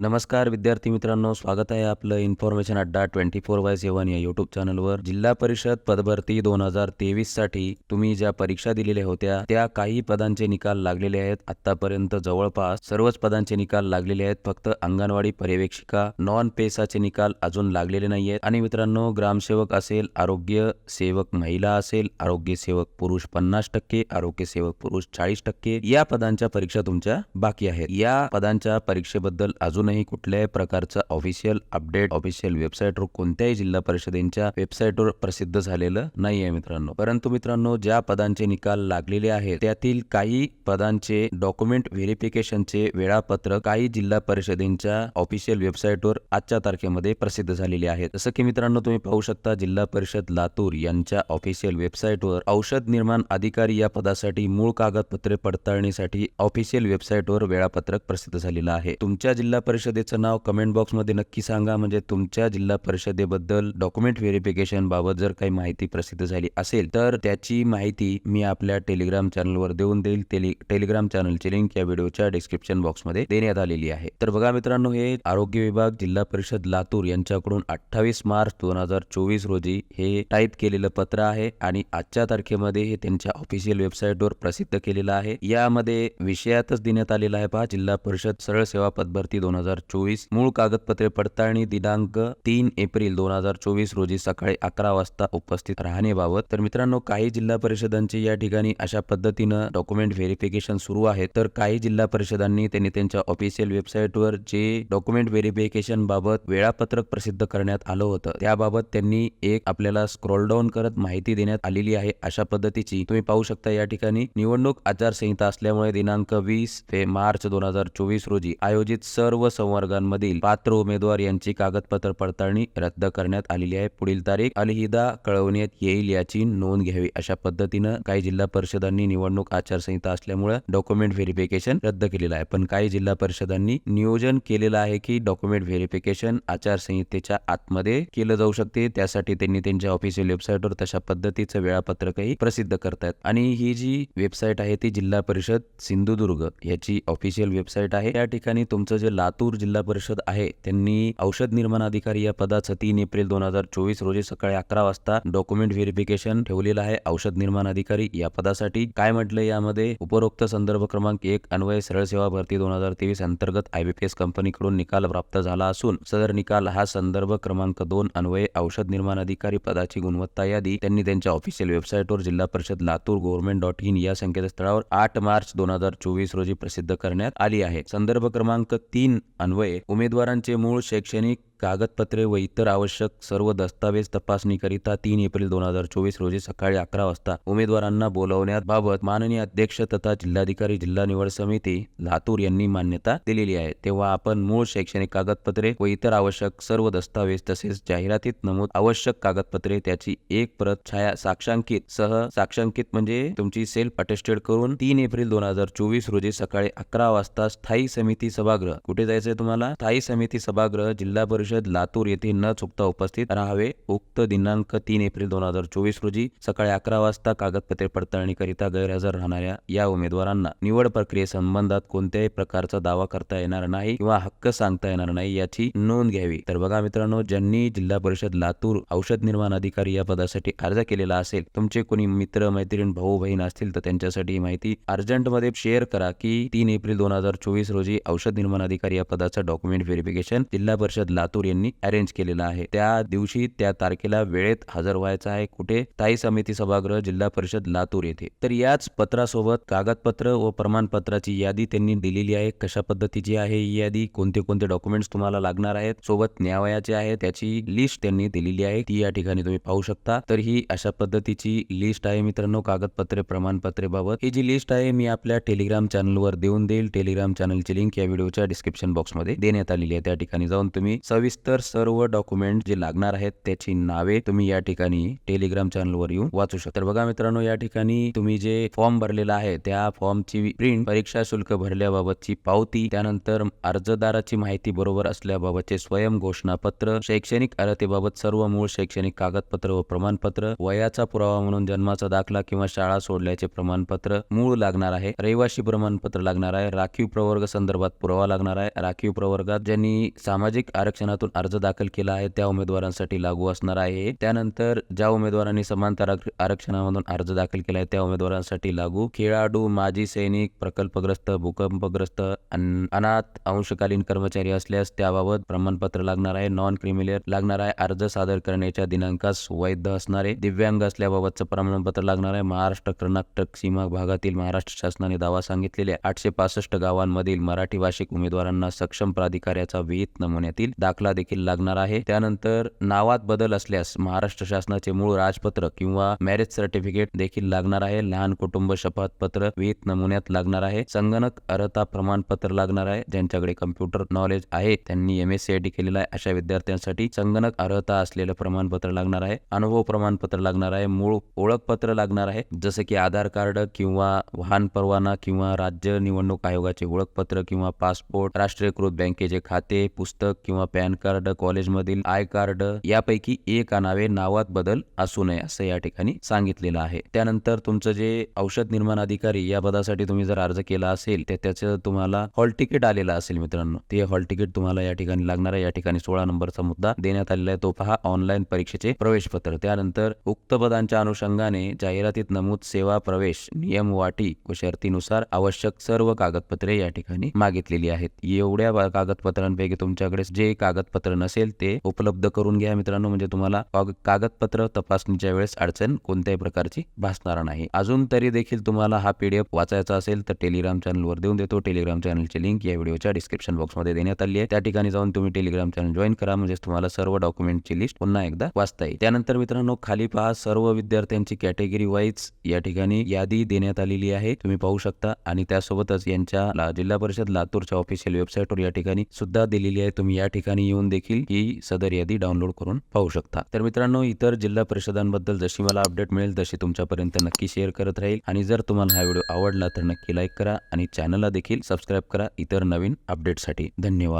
नमस्कार विद्यार्थी मित्रांनो स्वागत आहे आपलं इन्फॉर्मेशन अड्डा ट्वेंटी फोर बाय सेवन या युट्यूब चॅनलवर जिल्हा परिषद पदभरती दोन हजार तेवीससाठी तुम्ही ज्या परीक्षा दिलेल्या होत्या त्या काही पदांचे निकाल लागलेले आहेत. आतापर्यंत जवळपास सर्वच पदांचे निकाल लागलेले आहेत. फक्त अंगणवाडी पर्यवेक्षिका नॉन पेसाचे निकाल अजून लागलेले नाही आहेत आणि मित्रांनो ग्रामसेवक असेल आरोग्य सेवक महिला असेल आरोग्य सेवक पुरुष पन्नास टक्के आरोग्य सेवक पुरुष चाळीस टक्के या पदांच्या परीक्षा तुमच्या बाकी आहेत. या पदांच्या परीक्षेबद्दल अजून अजूनही कुठल्याही प्रकारचं ऑफिशियल अपडेट ऑफिशियल वेबसाईटवर कोणत्याही जिल्हा परिषदेच्या वेबसाईटवर प्रसिद्ध झालेलं नाहीये मित्रांनो. परंतु मित्रांनो ज्या पदांचे निकाल लागलेले आहेत त्यातील काही पदांचे डॉक्युमेंट व्हेरिफिकेशनचे वेळापत्रक काही जिल्हा परिषदेच्या ऑफिशियल वेबसाईटवर आजच्या तारखेमध्ये प्रसिद्ध झालेले आहेत. जसं की मित्रांनो तुम्ही पाहू शकता जिल्हा परिषद लातूर यांच्या ऑफिशियल वेबसाईटवर औषध निर्माण अधिकारी या पदासाठी मूळ कागदपत्रे पडताळणीसाठी ऑफिशियल वेबसाईटवर वेळापत्रक प्रसिद्ध झालेलं आहे. तुमच्या जिल्हा परिषदेचं नाव कमेंट बॉक्समध्ये नक्की सांगा. म्हणजे तुमच्या जिल्हा परिषदेबद्दल डॉक्युमेंट व्हेरिफिकेशन बाबत जर काही माहिती प्रसिद्ध झाली असेल तर त्याची माहिती मी आपल्या टेलिग्राम चॅनलवर देऊन देईल. टेलि टेलिग्राम चॅनलची लिंक या व्हिडिओच्या डिस्क्रिप्शन बॉक्समध्ये देण्यात आलेली आहे. तर बघा मित्रांनो हे आरोग्य विभाग जिल्हा परिषद लातूर यांच्याकडून अठ्ठावीस मार्च दोन हजार चोवीस रोजी हे टाईप केलेलं पत्र आहे आणि आजच्या तारखेमध्ये हे त्यांच्या ऑफिशियल वेबसाईटवर प्रसिद्ध केलेलं आहे. यामध्ये विषयातच देण्यात आलेला आहे पहा. जिल्हा परिषद सरळ सेवा पदभरती दोन हजार चोवीस मूळ कागदपत्रे पडताळणी दिनांक तीन एप्रिल दोन हजार चोवीस रोजी सकाळी अकरा वाजता उपस्थित राहण्याबाबत तर मित्रांनो काही जिल्हा परिषदांचे या ठिकाणी अशा पद्धतीनं डॉक्युमेंट व्हेरिफिकेशन सुरू आहे तर काही जिल्हा परिषदांनी त्यांनी त्यांच्या ऑफिशियल वेबसाईटवर जे डॉक्युमेंट व्हेरिफिकेशन बाबत वेळापत्रक प्रसिद्ध करण्यात आलं होतं त्याबाबत त्यांनी एक आपल्याला स्क्रोल डाऊन करत माहिती देण्यात आलेली आहे. अशा पद्धतीची तुम्ही पाहू शकता या ठिकाणी निवडणूक आचारसंहिता असल्यामुळे दिनांक वीस ते मार्च दोन हजार चोवीस रोजी आयोजित सर्व संवर्गांमधील पात्र उमेदवार यांची कागदपत्र पडताळणी रद्द करण्यात आलेली आहे. पुढील तारीख अलहिदा कळवण्यात येईल याची नोंद घ्यावी अशा पद्धतीनं काही जिल्हा परिषदांनी निवडणूक आचारसंहिता असल्यामुळे डॉक्युमेंट व्हेरिफिकेशन रद्द केलेलं आहे. पण काही जिल्हा परिषदांनी नियोजन केलेलं आहे की डॉक्युमेंट व्हेरिफिकेशन आचारसंहितेच्या आतमध्ये केलं जाऊ शकते. त्यासाठी त्यांनी त्यांच्या ऑफिशियल वेबसाईटवर तशा पद्धतीचं वेळापत्रकही प्रसिद्ध करतात आणि ही जी वेबसाईट आहे ती जिल्हा परिषद सिंधुदुर्ग याची ऑफिशियल वेबसाईट आहे. त्या ठिकाणी तुमचं जे लातूर जिल्हा परिषद आहे. त्यांनी औषध निर्माण अधिकारी या पदाचं तीन एप्रिल दोन हजार चोवीस रोजी सकाळी अकरा वाजता डॉक्युमेंट व्हेरिफिकेशन ठेवलेलं आहे. औषध निर्माण अधिकारी या पदासाठी काय म्हटलं यामध्ये उपरोक्त संदर्भ क्रमांक एक अन्वय सरळ सेवा भरती दोन हजार तेवीस अंतर्गत आयबीपीएस कंपनीकडून निकाल प्राप्त झाला असून सदर निकाल हा संदर्भ क्रमांक दोन अन्वये औषध निर्माण अधिकारी पदाची गुणवत्ता यादी त्यांनी त्यांच्या ऑफिशियल वेबसाईटवर जिल्हा परिषद लातूर गव्हर्नमेंट डॉट इन या संकेतस्थळावर आठ मार्च दोन हजार चोवीस रोजी प्रसिद्ध करण्यात आली आहे. संदर्भ क्रमांक तीन अन्वये उमेदवारांचे मूळ शैक्षणिक कागदपत्रे व इतर आवश्यक सर्व दस्तावेज तपासणीकरिता तीन एप्रिल दोन हजार चोवीस रोजी सकाळी अकरा वाजता उमेदवारांना बोलवण्याबाबत माननीय अध्यक्ष तथा जिल्हाधिकारी जिल्हा निवड समिती लातूर यांनी मान्यता दिलेली आहे. तेव्हा आपण मूळ शैक्षणिक कागदपत्रे व इतर आवश्यक सर्व दस्तावेज तसेच जाहिरातीत नमूद आवश्यक कागदपत्रे त्याची एक प्रत छाया साक्षांकित सह साक्षांकित म्हणजे तुमची सेल्फ अटेस्टेड करून तीन एप्रिल दोन हजार चोवीस रोजी सकाळी अकरा वाजता स्थायी समिती सभागृह. कुठे जायचंय तुम्हाला? स्थायी समिती सभागृह जिल्हा परिषद लातूर येथे न चुकता उपस्थित राहावे. उक्त दिनांक तीन एप्रिल दोन हजार चोवीस रोजी सकाळी अकरा वाजता कागदपत्रे पडताळणीकरिता गैरहजर राहणाऱ्या या उमेदवारांना निवड प्रक्रियेसंबंधात कोणत्याही प्रकारचा दावा करता येणार नाही किंवा हक्क सांगता येणार नाही याची नोंद घ्यावी. तर बघा मित्रांनो ज्यांनी जिल्हा परिषद लातूर औषध निर्माण अधिकारी या पदासाठी अर्ज केलेला असेल तुमचे कोणी मित्र मैत्रीण भाऊ बहीण असतील तर त्यांच्यासाठी ही माहिती अर्जंटमध्ये शेअर करा की तीन एप्रिल दोन हजार चोवीस रोजी औषध निर्माण अधिकारी या पदाचं डॉक्युमेंट व्हेरिफिकेशन जिल्हा परिषद लातूर यांनी अरेंज केलेलं आहे. त्या दिवशी त्या तारखेला वेळेत हजर व्हायचा आहे कुठे? स्थायी समिती सभागृह जिल्हा परिषद लातूर येथे. तर याच पत्रासोबत कागदपत्र व प्रमाणपत्राची यादी त्यांनी दिलेली आहे. कशा पद्धतीची आहे ही यादी? कोणते कोणते डॉक्युमेंट्स तुम्हाला लागणार आहेत? सोबत न्यावयाचे आहे त्याची लिस्ट त्यांनी दिलेली आहे. ती या ठिकाणी तुम्ही पाहू शकता. तर ही अशा पद्धतीची लिस्ट आहे मित्रांनो. कागदपत्रे प्रमाणपत्रे बाबत. ही जी लिस्ट आहे मी आपल्या टेलिग्राम चॅनलवर देऊन देईल. टेलिग्राम चॅनलची लिंक या व्हिडिओच्या डिस्क्रिप्शन बॉक्समध्ये देण्यात आलेली आहे. त्या ठिकाणी जाऊन तुम्ही सव्वीस सविस्तर सर्व डॉक्युमेंट जे लागणार आहेत त्याची नावे तुम्ही या ठिकाणी टेलिग्राम चॅनलवर येऊन वाचू शकता. तर बघा मित्रांनो या ठिकाणी तुम्ही जे फॉर्म भरलेला आहे त्या फॉर्मची प्रिंट परीक्षा शुल्क भरल्याबाबतची पावती त्यानंतर अर्जदाराची माहिती बरोबर असल्याबाबतचे स्वयं घोषणापत्र शैक्षणिक अर्हतेबाबत सर्व मूळ शैक्षणिक कागदपत्र व प्रमाणपत्र वयाचा पुरावा म्हणून जन्माचा दाखला किंवा शाळा सोडल्याचे प्रमाणपत्र मूळ लागणार आहे रहिवासी प्रमाणपत्र लागणार आहे राखीव प्रवर्ग संदर्भात पुरावा लागणार आहे राखीव प्रवर्गात ज्यांनी सामाजिक आरक्षणातून अर्ज दाखल केला आहे त्या उमेदवारांसाठी लागू असणार आहे. त्यानंतर ज्या उमेदवारांनी समांतर आरक्षणामधून अर्ज दाखल केला आहे त्या उमेदवारांसाठी लागू. खेळाडू माजी सैनिक प्रकल्पग्रस्त भूकंपग्रस्त अनाथ अंशकालीन कर्मचारी असल्यास त्याबाबत प्रमाणपत्र लागणार आहे. नॉन क्रिमिलियर लागणार आहे. अर्ज सादर करण्याच्या दिनांकास वैध असणारे दिव्यांग असल्याबाबतचं प्रमाणपत्र लागणार आहे. महाराष्ट्र कर्नाटक सीमा भागातील महाराष्ट्र शासनाने दावा सांगितलेल्या आठशे पासष्ट गावांमधील मराठी भाषिक उमेदवारांना सक्षम प्राधिकाऱ्याचा विहित नमुन्यातील दाखला देखील लागणार आहे. त्यानंतर नावात बदल असल्यास महाराष्ट्र शासनाचे मूळ राजपत्र किंवा मॅरेज सर्टिफिकेट देखील लागणार आहे. लहान कुटुंब शपथपत्र विविध नमुन्यात लागणार आहे. संगणक अर्हता प्रमाणपत्र लागणार आहे. ज्यांच्याकडे कम्प्युटर नॉलेज आहे त्यांनी M S C I T केलेला आहे. अशा विद्यार्थ्यांसाठी संगणक अर्हता असलेलं प्रमाणपत्र लागणार आहे. अनुभव प्रमाणपत्र लागणार आहे. मूळ ओळखपत्र लागणार आहे. जसं की आधार कार्ड किंवा वाहन परवाना किंवा राज्य निवडणूक आयोगाचे ओळखपत्र किंवा पासपोर्ट राष्ट्रीयकृत बँकेचे खाते पुस्तक किंवा पॅन कार्ड कॉलेजमधील आय कार्ड यापैकी एक आणावे नावात बदल असू नये असं या ठिकाणी सांगितलेलं आहे. त्यानंतर तुमचं जे औषध निर्माण अधिकारी या पदासाठी तुम्ही जर अर्ज केला असेल तर त्याचं तुम्हाला हॉल तिकीट आलेलं असेल मित्रांनो. ते हॉल तिकीट तुम्हाला या ठिकाणी लागणार आहे. या ठिकाणी सोळा नंबरचा मुद्दा देण्यात आलेला आहे. तो पहा ऑनलाईन परीक्षेचे प्रवेश पत्र त्यानंतर उक्त पदांच्या अनुषंगाने जाहिरातीत नमूद सेवा प्रवेश नियम वाटी व शर्तीनुसार आवश्यक सर्व कागदपत्रे या ठिकाणी मागितलेली आहेत. एवढ्या कागदपत्रांपैकी तुमच्याकडे जे कागद कागदपत्र नसेल ते उपलब्ध करून घ्या मित्रांनो. म्हणजे तुम्हाला कागदपत्र तपासणीच्या वेळेस अडचण कोणत्याही प्रकारची भासणार नाही. अजून तरी देखील तुम्हाला हा पीडीएफ वाचायचा असेल तर टेलिग्राम चॅनलवर देऊन देतो. टेलिग्राम चॅनलची लिंक या व्हिडिओच्या डिस्क्रिप्शन बॉक्समध्ये देण्यात आली आहे. त्या ठिकाणी जाऊन तुम्ही टेलिग्राम चॅनल जॉईन करा. म्हणजेच तुम्हाला सर्व डॉक्युमेंटची लिस्ट पुन्हा एकदा वाचता येईल. त्यानंतर मित्रांनो खाली पहा सर्व विद्यार्थ्यांची कॅटेगरी वाईज या ठिकाणी यादी देण्यात आलेली आहे. तुम्ही पाहू शकता आणि त्यासोबतच यांच्या जिल्हा परिषद लातूरच्या ऑफिशियल वेबसाईटवर या ठिकाणी सुद्धा दिलेली आहे. तुम्ही या ठिकाणी येऊन देखील ही सदर यादी डाउनलोड करून पाहू शकता. तर मित्रांनो इतर जिल्हा परिषदांबद्दल जशी मला अपडेट मिळेल तशी तुमच्यापर्यंत नक्की शेअर करत राहील. आणि जर तुम्हाला हा व्हिडिओ आवडला तर नक्की लाईक करा आणि चॅनलला देखील सबस्क्राईब करा. इतर नवीन अपडेटसाठी धन्यवाद.